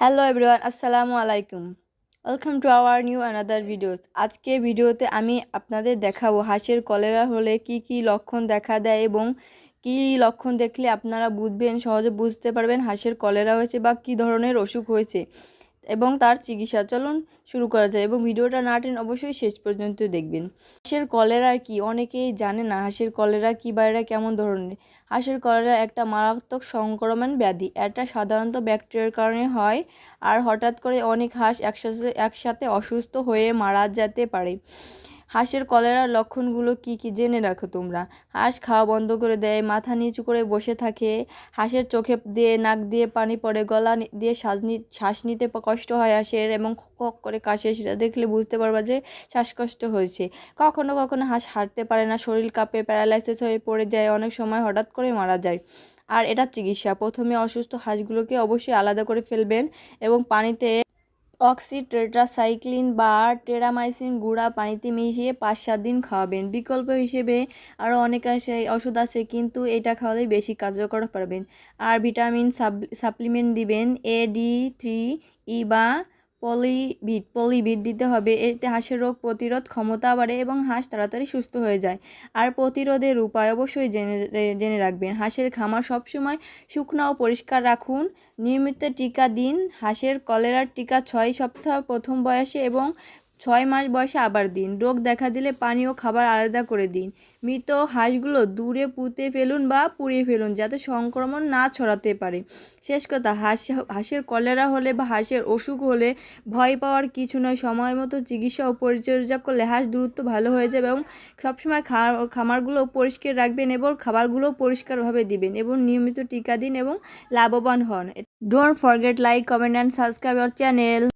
Hello everyone আসসালামু আলাইকুম welcome to our new another videos আজকে ভিডিওতে আমি আপনাদের দেখাবো হাঁসের কলেরা হলে কি কি লক্ষণ দেখা দেয় এবং কি লক্ষণ দেখলে আপনারা বুঝবেন, সহজে বুঝতে পারবেন হাঁসের কলেরা হয়েছে বা কি ধরনের অসুখ হয়েছে। এবং তার চিকিৎসা চলন শুরু করা যায় এবং ভিডিওটা না টেন অবশ্যই শেষ পর্যন্ত দেখবেন। হাঁসের কলেরা কি? অনেকেই জানে না হাঁসের কলেরা কি বা কেমন ধরনের। হাঁসের কলেরা একটা মারাত্মক সংক্রমণ ব্যাধি। এটা সাধারণত ব্যাকটেরিয়ার কারণে হয় আর হঠাৎ করে অনেক হাঁস একসাথে একসাথে অসুস্থ হয়ে মারা যেতে পারে। হাঁসের কলেরার লক্ষণগুলো কি কি জেনে রাখো তোমরা? হাঁস খাওয়া বন্ধ করে দেয়, মাথা নিচু করে বসে থাকে, হাঁসের চোখে দিয়ে নাক দিয়ে পানি পড়ে, গলা দিয়ে শ্বাস শ্বাস নিতে কষ্ট হয় হাঁসের এবং কক করে কাশে, সেটা দেখলে বুঝতে পারবা যে শ্বাসকষ্ট হয়েছে। কখনো কখনো হাঁস হাঁটতে পারে না, শরীর কাঁপে, প্যারালাইসিস হয়ে পড়ে যায়, অনেক সময় হঠাৎ করে মারা যায়। আর এটার চিকিৎসা। প্রথমে অসুস্থ হাঁসগুলোকে অবশ্যই আলাদা করে ফেলবেন এবং পানিতে অক্সিটেট্রাসাইক্লিন বা টেরামাইসিন গুঁড়া পানিতে মিশিয়ে পাঁচ সাত দিন খাওয়াবেন। বিকল্প হিসেবে আরও অনেক আছে ওষুধ আছে, কিন্তু এটা খাওয়ালে বেশি কার্যকর পারবেন আর ভিটামিন সাপ্লিমেন্ট দিবেন, এ ডি থ্রি ই বা পলিভিট পলিভিট দিতে হবে। এতে হাঁসের রোগ প্রতিরোধ ক্ষমতা বাড়ে এবং হাঁস তাড়াতাড়ি সুস্থ হয়ে যায়। আর প্রতিরোধের উপায় অবশ্যই জেনে জেনে রাখবেন। হাঁসের খামার সবসময় শুকনো ও পরিষ্কার রাখুন। নিয়মিত টিকা দিন। হাঁসের কলেরার টিকা ছয় সপ্তাহ প্রথম বয়সে এবং ছয় মাস বয়সে আবার দিন। রোগ দেখা দিলে পানি ও খাবার আলাদা করে দিন। মৃত হাঁসগুলো দূরে পুঁতে ফেলুন বা পুড়িয়ে ফেলুন যাতে সংক্রমণ না ছড়াতে পারে। শেষ কথা, হাঁস, হাঁসের কলেরা হলে বা হাঁসের অসুখ হলে ভয় পাওয়ার কিছু নয়। সময় মতো চিকিৎসা ও পরিচর্যা করলে হাঁস দ্রুত ভালো হয়ে যাবে এবং সবসময় খা- খামারগুলো পরিষ্কার রাখবেন এবং খাবারগুলো পরিষ্কারভাবে দিবেন এবং নিয়মিত টিকা দিন এবং লাভবান হন। Don't forget like comment and subscribe our channel